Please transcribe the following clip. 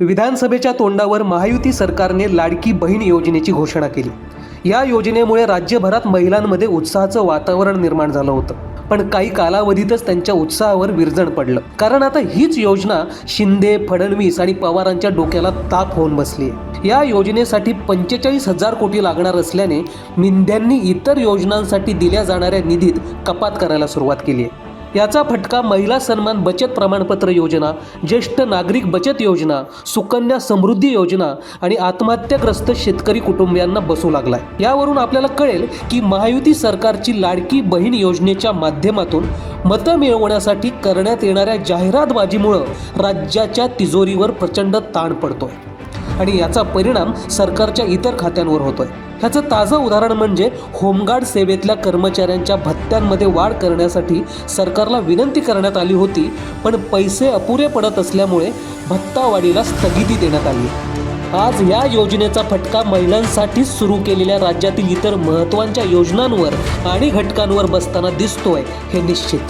विधानसभेच्या तोंडावर महायुती सरकारने लाडकी बहीण योजनेची घोषणा केली. या योजनेमुळे राज्यभरात महिलांमध्ये उत्साहाचं वातावरण निर्माण झालं होतं. पण काही कालावधीतच त्यांच्या उत्साहावर विरजण पडलं. कारण आता हीच योजना शिंदे फडणवीस आणि पवारांच्या डोक्याला ताप होऊन बसली आहे या योजनेसाठी पंचेचाळीस हजार कोटी लागणार असल्याने निंद्यांनी इतर योजनांसाठी दिल्या जाणाऱ्या निधीत कपात करायला सुरुवात केली आहे याचा फटका महिला सन्मान बचत प्रमाणपत्र योजना ज्येष्ठ नागरिक बचत योजना सुकन्या समृद्धी योजना आणि आत्महत्याग्रस्त शेतकरी कुटुंबियांना बसू लागलाय. यावरून आपल्याला कळेल की महायुती सरकारची लाडकी बहीण योजनेच्या माध्यमातून मतं मिळवण्यासाठी करण्यात येणाऱ्या जाहिरातबाजीमुळं राज्याच्या तिजोरीवर प्रचंड ताण पडतोय. आणि याचा परिणाम सरकारच्या इतर खात्यांवर होतोय. ह्याचं ताजं उदाहरण म्हणजे होमगार्ड सेवेतल्या कर्मचाऱ्यांच्या भत्त्यांमध्ये वाढ करण्यासाठी सरकारला विनंती करण्यात आली होती पण पैसे अपुरे पडत असल्यामुळे भत्तावाढीला स्थगिती देण्यात आली. आज या योजनेचा फटका महिलांसाठीच सुरू केलेल्या राज्यातील इतर महत्त्वांच्या योजनांवर आणि घटकांवर बसताना दिसतोय हे निश्चित.